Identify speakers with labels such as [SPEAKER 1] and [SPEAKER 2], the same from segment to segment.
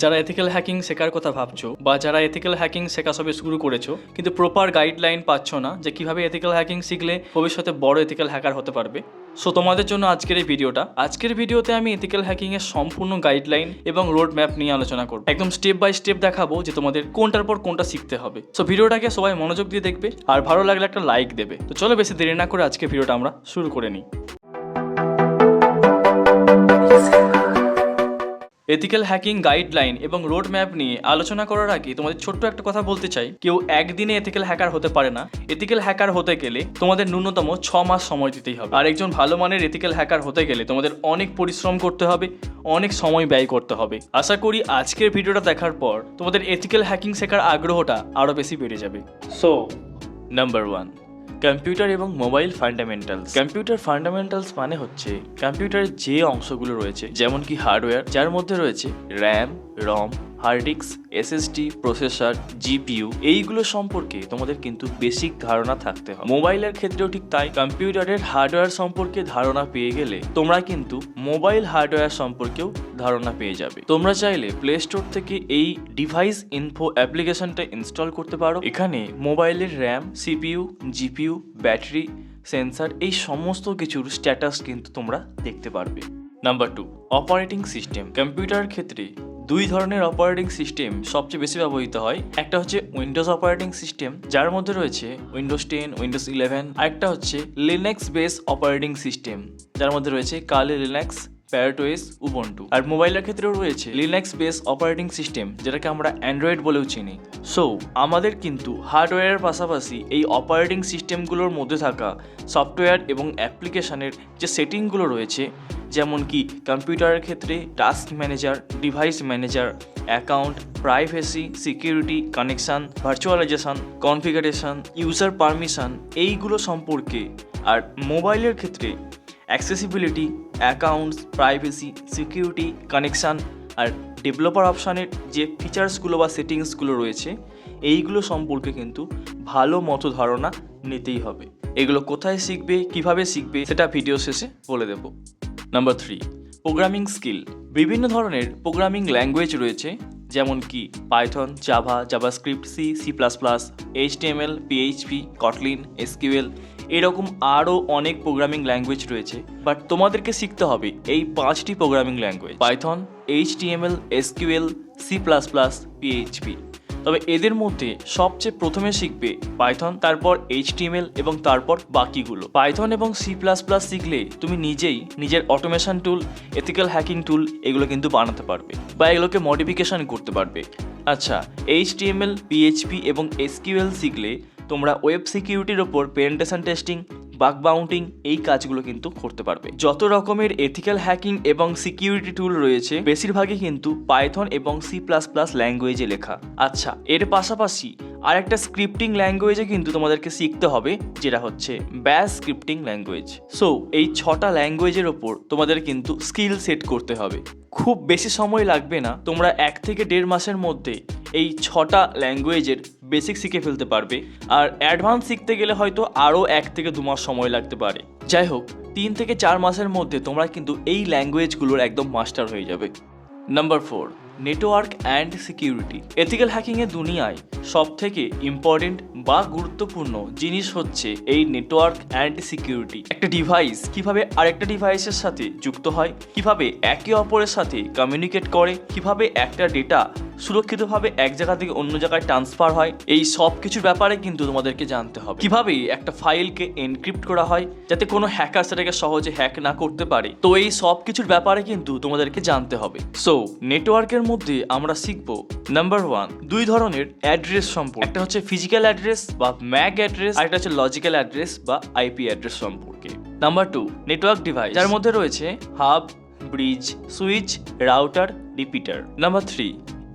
[SPEAKER 1] যারা ethical hacking শেখার কথা ভাবছ বা যারা এথিক্যাল হ্যাকিং শেখা সবে শুরু করেছ, কিন্তু প্রপার গাইডলাইন পাচ্ছ না যে কীভাবে এথিক্যাল হ্যাকিং শিখলে ভবিষ্যতে বড় এথিক্যাল হ্যাকার হতে পারবে। সো তোমাদের জন্য আজকের এই ভিডিওটা আজকের ভিডিওতে আমি এথিক্যাল হ্যাকিং এর সম্পূর্ণ গাইডলাইন এবং রোড ম্যাপ নিয়ে আলোচনা করব। একদম স্টেপ বাই স্টেপ দেখাবো যে তোমাদের কোনটার পর কোনটা শিখতে হবে। সো ভিডিওটাকে সবাই মনোযোগ দিয়ে দেখবে আর ভালো লাগলে একটা লাইক দেবে। তো চলো বেশি দেরি না করে আজকে ভিডিওটা আমরা শুরু করে নিই। এথিক্যাল হ্যাকিং গাইডলাইন এবং রোড ম্যাপ নিয়ে আলোচনা করার আগে তোমাদের ছোট্ট একটা কথা বলতে চাই। কেউ একদিনে এথিক্যাল হ্যাকার হতে পারে না। এথিক্যাল হ্যাকার হতে গেলে তোমাদের ন্যূনতম ছ মাস সময় দিতেই হবে। আর একজন ভালো মানের এথিক্যাল হ্যাকার হতে গেলে তোমাদের অনেক পরিশ্রম করতে হবে অনেক সময় ব্যয় করতে হবে। আশা করি আজকের ভিডিওটা দেখার পর তোমাদের এথিক্যাল হ্যাকিং শেখার আগ্রহটা আরও বেশি বেড়ে যাবে। সো নাম্বার ওয়ান কম্পিউটার এবং মোবাইল ফান্ডামেন্টালস। কম্পিউটার ফান্ডামেন্টালস মানে হচ্ছে কম্পিউটারের যে অংশগুলো রয়েছে যেমন কি হার্ডওয়্যার, যার মধ্যে রয়েছে RAM, ROM hard disk SSD, processor, GPU, এইগুলো সম্পর্কে তোমাদের কিন্তু বেসিক ধারণা থাকতে হবে। মোবাইলের ক্ষেত্রেও ঠিক তাই কম্পিউটারের হার্ডওয়্যার সম্পর্কে ধারণা পেয়ে গেলে তোমরা কিন্তু মোবাইল হার্ডওয়্যার সম্পর্কেও ধারণা পেয়ে যাবে। তোমরা চাইলে প্লে স্টোর থেকে এই ডিভাইস ইনফো অ্যাপ্লিকেশনটা ইনস্টল করতে পারো। এখানে মোবাইলের RAM CPU GPU battery sensor এই সমস্ত কিছুর স্ট্যাটাস কিন্তু তোমরা দেখতে পারবে। Number two operating system computer ক্ষেত্রে দুই ধরনের অপারেটিং সিস্টেম সবচেয়ে বেশি ব্যবহৃত হয়। একটা হচ্ছে উইন্ডোজ অপারেটিং সিস্টেম যার মধ্যে রয়েছে উইন্ডোজ টেন উইন্ডোজ ইলেভেন আর একটা হচ্ছে লিনেক্স বেস অপারেটিং সিস্টেম যার মধ্যে রয়েছে কালি লিনাক্স প্যারাটোয়েস উবন্টু আর মোবাইলের ক্ষেত্রেও রয়েছে লিনাক্স বেস অপারেটিং সিস্টেম যেটাকে আমরা অ্যান্ড্রয়েড বলেও চিনি। সো আমাদের কিন্তু হার্ডওয়্যারের পাশাপাশি এই অপারেটিং সিস্টেমগুলোর মধ্যে থাকা সফটওয়্যার এবং অ্যাপ্লিকেশানের যে সেটিংগুলো রয়েছে, যেমন কি কম্পিউটারের ক্ষেত্রে task manager device manager account privacy security connection virtualization configuration user permission এইগুলো সম্পর্কে আর মোবাইলের ক্ষেত্রে accessibility accounts, privacy, security, connection আর ডেভেলপার অপশানের যে ফিচার্সগুলো বা সেটিংসগুলো রয়েছে, এইগুলো সম্পর্কে কিন্তু ভালো মতো ধারণা নিতেই হবে। এগুলো কোথায় শিখবে, কীভাবে শিখবে, সেটা ভিডিও শেষে বলে দেবো। Number three, programming skill. বিভিন্ন ধরনের প্রোগ্রামিং ল্যাঙ্গুয়েজ রয়েছে, যেমন কি Python, Java, JavaScript, C C plus plus, HTML, PHP, Kotlin, SQL এরকম আরও অনেক প্রোগ্রামিং ল্যাঙ্গুয়েজ রয়েছে বাট তোমাদেরকে শিখতে হবে এই পাঁচটি programming language Python HTML SQL C plus plus PHP তবে এদের মধ্যে সবচেয়ে প্রথমে শিখবে পাইথন তারপর এইচটিএমএল এবং তারপর বাকিগুলো। পাইথন এবং সি প্লাস প্লাস শিখলে তুমি নিজেই নিজের automation tool ethical hacking tool এগুলো কিন্তু বানাতে পারবে বা এগুলোকে মডিফিকেশন করতে পারবে। আচ্ছা এইচটিএমএল পিএইচপি এবং এসকিউএল শিখলে তোমরা ওয়েব সিকিউরিটির ওপর পেরেন্টেশন টেস্টিং বাগ বাউন্টিং এই কাজগুলো কিন্তু করতে পারবে। যত রকমের এথিক্যাল হ্যাকিং এবং সিকিউরিটি টুল রয়েছে, বেশিরভাগই কিন্তু পাইথন এবং সি প্লাস প্লাস ল্যাঙ্গুয়েজে লেখা। আচ্ছা এর পাশাপাশি আর একটা স্ক্রিপ্টিং ল্যাঙ্গুয়েজে কিন্তু তোমাদেরকে শিখতে হবে, যেটা হচ্ছে ব্যাস স্ক্রিপ্টিং ল্যাঙ্গুয়েজ সো এই ছটা ল্যাঙ্গুয়েজের ওপর তোমাদের কিন্তু স্কিল সেট করতে হবে। খুব বেশি সময় লাগবে না, তোমরা এক থেকে দেড় মাসের মধ্যে এই ছটা ল্যাঙ্গুয়েজের বেসিক শিখে ফেলতে পারবে। আর অ্যাডভান্স শিখতে গেলে হয়তো আরও এক থেকে দু মাস সময় লাগতে পারে। যাই হোক, তিন থেকে চার মাসের মধ্যে তোমরা কিন্তু এই ল্যাঙ্গুয়েজগুলোর একদম মাস্টার হয়ে যাবে। Number four network and security ethical হ্যাকিংয়ের দুনিয়ায় সব থেকে ইম্পর্টেন্ট বা গুরুত্বপূর্ণ জিনিস হচ্ছে এই নেটওয়ার্ক অ্যান্ড সিকিউরিটি একটা ডিভাইস কীভাবে আরেকটা ডিভাইসের সাথে যুক্ত হয়, কীভাবে একে অপরের সাথে কমিউনিকেট করে, কীভাবে একটা ডেটা সুরক্ষিতভাবে এক জায়গা থেকে অন্য জায়গায় ট্রান্সফার হয়, এই সব কিছুর ব্যাপারে কিন্তু তোমাদেরকে জানতে হবে। কীভাবে একটা ফাইলকে এনক্রিপ্ট করা হয় যাতে কোনো হ্যাকার সেটাকে সহজে হ্যাক না করতে পারে? তো এই সব কিছুর ব্যাপারে কিন্তু তোমাদেরকে জানতে হবে। সো নেটওয়ার্কের মধ্যে আমরা শিখব নাম্বার ওয়ান দুই ধরনের অ্যাড্রেস সম্পর্কে। একটা হচ্ছে ফিজিক্যাল অ্যাড্রেস বা ম্যাক অ্যাড্রেস আর একটা হচ্ছে লজিক্যাল অ্যাড্রেস বা আইপি অ্যাড্রেস সম্পর্কে। নাম্বার টু নেটওয়ার্ক ডিভাইস যার মধ্যে রয়েছে hub bridge switch router repeater number three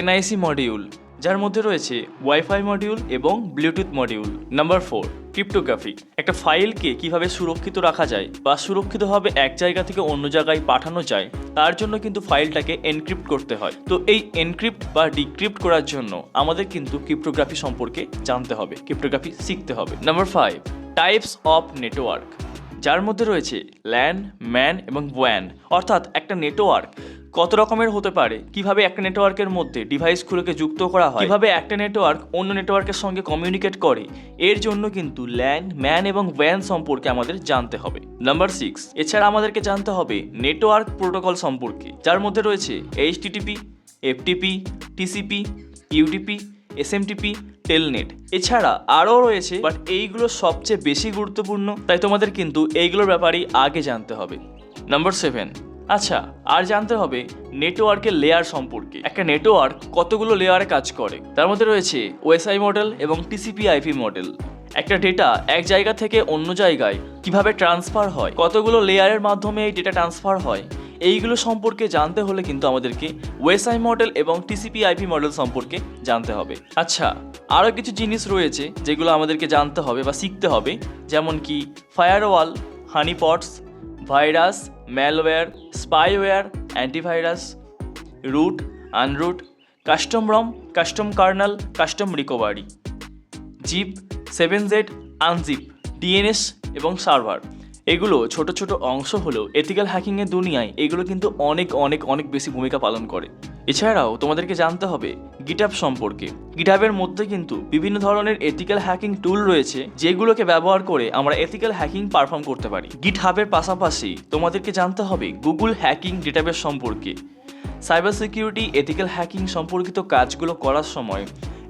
[SPEAKER 1] NIC module যার মধ্যে রয়েছে ওয়াইফাই মডিউল এবং Bluetooth module number four cryptography একটা ফাইলকে কীভাবে সুরক্ষিত রাখা যায় বা সুরক্ষিতভাবে এক জায়গা থেকে অন্য জায়গায় পাঠানো যায়, তার জন্য কিন্তু ফাইলটাকে এনক্রিপ্ট করতে হয়। তো এই এনক্রিপ্ট বা ডিক্রিপ্ট করার জন্য আমাদের কিন্তু ক্রিপ্টোগ্রাফি সম্পর্কে জানতে হবে ক্রিপ্টোগ্রাফি শিখতে হবে। Number five types of network যার মধ্যে রয়েছে ল্যান ম্যান এবং ওয়ান অর্থাৎ একটা নেটওয়ার্ক কত রকমের হতে পারে? কীভাবে একটা নেটওয়ার্কের মধ্যে ডিভাইসগুলোকে যুক্ত করা হয়? কীভাবে একটা নেটওয়ার্ক অন্য নেটওয়ার্কের সঙ্গে কমিউনিকেট করে? এর জন্য কিন্তু ল্যান ম্যান এবং ওয়ান সম্পর্কে আমাদের জানতে হবে। নাম্বার সিক্স এছাড়া আমাদেরকে জানতে হবে নেটওয়ার্ক প্রোটোকল সম্পর্কে। যার মধ্যে রয়েছে HTTP FTP TCP UDP SMTP Telnet এছাড়া আরও রয়েছে বাট এইগুলো সবচেয়ে বেশি গুরুত্বপূর্ণ। তাই তোমাদের কিন্তু এইগুলোর ব্যাপারেই আগে জানতে হবে। নাম্বার সেভেন আচ্ছা আর জানতে হবে নেটওয়ার্কের লেয়ার সম্পর্কে। একটা নেটওয়ার্ক কতগুলো লেয়ারে কাজ করে? তার মধ্যে রয়েছে ওএসআই মডেল এবং টিসিপি আইপি মডেল একটা ডেটা এক জায়গা থেকে অন্য জায়গায় কীভাবে ট্রান্সফার হয়? কতগুলো লেয়ারের মাধ্যমে এই ডেটা ট্রান্সফার হয়? এইগুলো সম্পর্কে জানতে হলে কিন্তু আমাদেরকে ওয়েসআই মডেল এবং টিসিপি আইপি মডেল সম্পর্কে জানতে হবে। আচ্ছা আরও কিছু জিনিস রয়েছে যেগুলো আমাদেরকে জানতে হবে বা শিখতে হবে, যেমন কি firewall honeypots virus malware spyware antivirus root unroot custom ROM custom kernel custom recovery zip seven Z unzip DNS এবং সার্ভার এগুলো ছোট ছোট অংশ হলেও এথিক্যাল হ্যাকিংয়ের দুনিয়ায় এগুলো কিন্তু অনেক অনেক অনেক বেশি ভূমিকা পালন করে। এছাড়াও তোমাদেরকে জানতে হবে গিটআপ সম্পর্কে। গিটআপের মধ্যে কিন্তু বিভিন্ন ধরনের এথিক্যাল হ্যাকিং টুল রয়েছে যেগুলোকে ব্যবহার করে আমরা এথিক্যাল হ্যাকিং পারফর্ম করতে পারি। গিট হাবের পাশাপাশি তোমাদেরকে জানতে হবে গুগল হ্যাকিং ডেটাবেস সম্পর্কে। সাইবার সিকিউরিটি এথিক্যাল হ্যাকিং সম্পর্কিত কাজগুলো করার সময়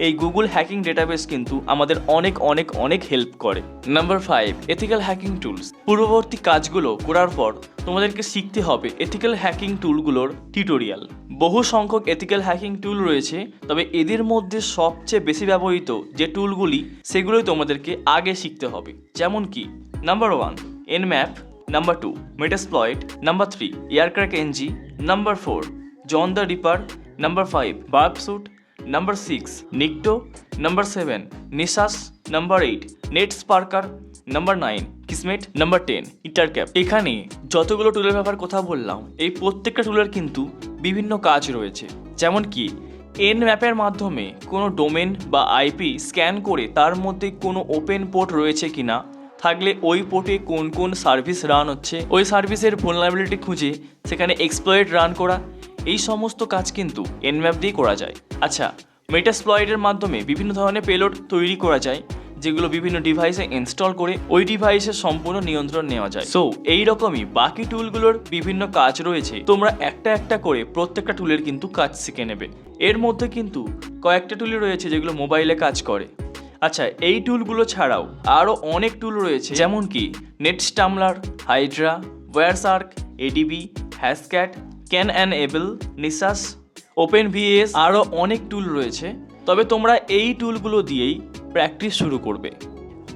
[SPEAKER 1] এই গুগল হ্যাকিং ডেটাবেস কিন্তু আমাদের অনেক অনেক অনেক হেল্প করে। Number five ethical hacking tools পূর্ববর্তী কাজগুলো করার পর তোমাদেরকে শিখতে হবে এথিক্যাল হ্যাকিং টুলগুলোর টিউটোরিয়াল বহু সংখ্যক এথিক্যাল হ্যাকিং টুল রয়েছে, তবে এদের মধ্যে সবচেয়ে বেশি ব্যবহৃত যে টুলগুলি সেগুলোই তোমাদেরকে আগে শিখতে হবে। যেমন কি number one Nmap number two Metasploit number three Aircrack NG number four John the Ripper number five Burp Suite number six Nikto number seven Nessus number eight Netsparker number nine Kismet number ten Intercap এখানে যতগুলো টুলের ব্যাপার কথা বললাম, এই প্রত্যেকটা টুলের কিন্তু বিভিন্ন কাজ রয়েছে। যেমন কি এন ম্যাপের মাধ্যমে কোনো ডোমেন বা আইপি স্ক্যান করে তার মধ্যে কোনো ওপেন পোর্ট রয়েছে কিনা, থাকলে ওই পোর্টে কোন কোন সার্ভিস রান হচ্ছে, ওই সার্ভিসের ভুলনাবিলিটি খুঁজে সেখানে এক্সপ্লয়েড রান করা এই সমস্ত কাজ কিন্তু এনম্যাপ দিয়ে করা যায়। আচ্ছা মেটাসপ্লয়েডের মাধ্যমে বিভিন্ন ধরনের পেলোড তৈরি করা যায়, যেগুলো বিভিন্ন ডিভাইসে ইনস্টল করে ওই ডিভাইসের সম্পূর্ণ নিয়ন্ত্রণ নেওয়া যায়। সো এই রকমই বাকি টুলগুলোর বিভিন্ন কাজ রয়েছে। তোমরা একটা একটা করে প্রত্যেকটা টুলের কিন্তু কাজ শিখে নেবে। এর মধ্যে কিন্তু কয়েকটা টুলই রয়েছে যেগুলো মোবাইলে কাজ করে। আচ্ছা এই টুলগুলো ছাড়াও আরও অনেক টুল রয়েছে, যেমন কি NetStumbler Hydra Wireshark ADB Hashcat Cain and Abel Nessus open VAS আরও অনেক টুল রয়েছে। তবে তোমরা এই টুলগুলো দিয়েই প্র্যাকটিস শুরু করবে।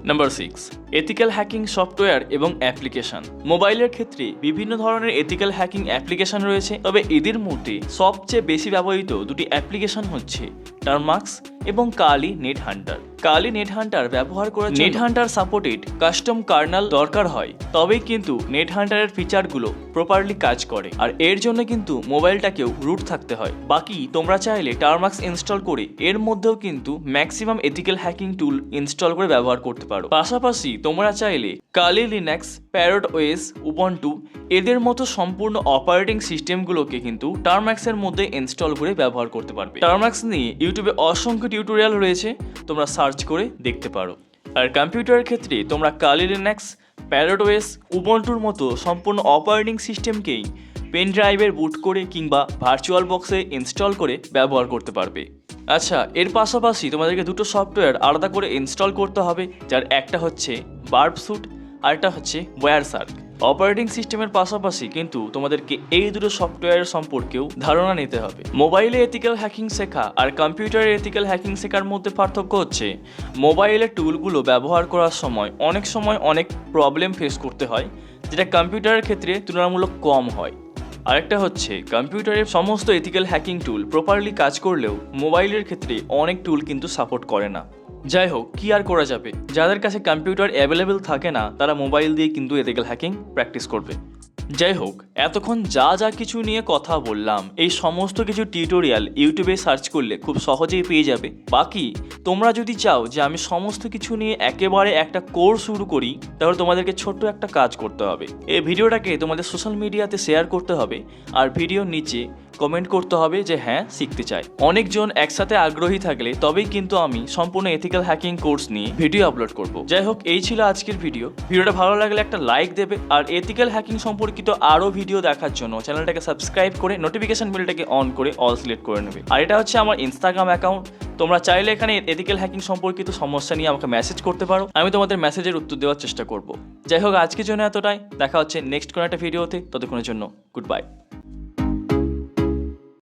[SPEAKER 1] Number six ethical hacking software এবং অ্যাপ্লিকেশন মোবাইলের ক্ষেত্রে বিভিন্ন ধরনের এথিক্যাল হ্যাকিং অ্যাপ্লিকেশন রয়েছে, তবে এদের মধ্যে সবচেয়ে বেশি ব্যবহৃত দুটি অ্যাপ্লিকেশন হচ্ছে টার্মাক্স এবং Kali NetHunter Kali NetHunter ব্যবহার করে NetHunter supported custom kernel দরকার হয়, তবেই কিন্তু নেট হান্টারের ফিচারগুলো প্রপারলি কাজ করে, আর এর জন্য কিন্তু মোবাইলটাকেও রুট থাকতে হয়। বাকি তোমরা চাইলে টার্মাক্স ইনস্টল করে এর মধ্যেও কিন্তু maximum ethical hacking tool install করে ব্যবহার করতে পারো। পাশাপাশি তোমরা চাইলে কালি লিনাক্স, প্যারট ওয়েস উবন্টু এদের মতো সম্পূর্ণ অপারেটিং সিস্টেমগুলোকে কিন্তু টার্ম্যাক্সের মধ্যে ইনস্টল করে ব্যবহার করতে পারবে। টার্ম্যাক্স নিয়ে ইউটিউবে অসংখ্য টিউটোরিয়াল রয়েছে, তোমরা সার্চ করে দেখতে পারো। আর কম্পিউটারের ক্ষেত্রে তোমরা কালি লিনাক্স প্যারোডওয়েস উবন্টুর মতো সম্পূর্ণ অপারেটিং সিস্টেমকেই পেন ড্রাইভের বুট করে কিংবা ভার্চুয়াল বক্সে ইনস্টল করে ব্যবহার করতে পারবে। আচ্ছা এর পাশাপাশি তোমাদেরকে দুটো সফটওয়্যার আলাদা করে ইনস্টল করতে হবে, যার একটা হচ্ছে বার্ব স্যুট আর একটা হচ্ছে ওয়্যারসার্ক অপারেটিং সিস্টেমের পাশাপাশি কিন্তু তোমাদেরকে এই দুটো সফটওয়্যার সম্পর্কেও ধারণা নিতে হবে। মোবাইলে এথিক্যাল হ্যাকিং শেখা আর কম্পিউটারে এথিক্যাল হ্যাকিং শেখার মধ্যে পার্থক্য হচ্ছে, মোবাইলের টুলগুলো ব্যবহার করার সময় অনেক সময় অনেক প্রবলেম ফেস করতে হয়, যেটা কম্পিউটারের ক্ষেত্রে তুলনামূলক কম হয়। আরেকটা হচ্ছে কম্পিউটারের সমস্ত এথিক্যাল হ্যাকিং টুল প্রপারলি কাজ করলেও মোবাইলের ক্ষেত্রে অনেক টুল কিন্তু সাপোর্ট করে না। যাই হোক, কী আর করা যাবে? যাদের কাছে কম্পিউটার অ্যাভেলেবেল থাকে না, তারা মোবাইল দিয়ে কিন্তু এথিক্যাল হ্যাকিং প্র্যাকটিস করবে। যাই হোক, এতক্ষণ যা যা কিছু নিয়ে কথা বললাম, এই সমস্ত কিছু টিউটোরিয়াল ইউটিউবে সার্চ করলে খুব সহজেই পেয়ে যাবে। বাকি, তোমরা যদি চাও যে আমি সমস্ত কিছু নিয়ে একেবারে একটা কোর্স শুরু করি, তাহলে তোমাদেরকে ছোট্ট একটা কাজ করতে হবে। এই ভিডিওটাকে তোমাদের সোশ্যাল মিডিয়াতে শেয়ার করতে হবে, আর ভিডিওর নিচে কমেন্ট করতে হবে যে হ্যাঁ শিখতে চাই। অনেকজন একসাথে আগ্রহী থাকলে তবেই কিন্তু আমি সম্পূর্ণ এথিক্যাল হ্যাকিং কোর্স নিয়ে ভিডিও আপলোড করব। যাই হোক, এই ছিল আজকের ভিডিও ভিডিওটা ভালো লাগলে একটা লাইক দেবে আর এথিক্যাল হ্যাকিং সম্পর্কিত আরও ভিডিও দেখার জন্য চ্যানেলটাকে সাবস্ক্রাইব করে নোটিফিকেশন বেলটাকে অন করে অল সিলেক্ট করে নেবে। আর এটা হচ্ছে আমার ইনস্টাগ্রাম অ্যাকাউন্ট তোমরা চাইলে এখানে এথিক্যাল হ্যাকিং সম্পর্কিত সমস্যা নিয়ে আমাকে মেসেজ করতে পারো। আমি তোমাদের মেসেজের উত্তর দেওয়ার চেষ্টা করব। যাই হোক, আজকের জন্য এতটাই। দেখা হচ্ছে নেক্সট কোনো একটা ভিডিওতে ততক্ষণের জন্য গুড বাই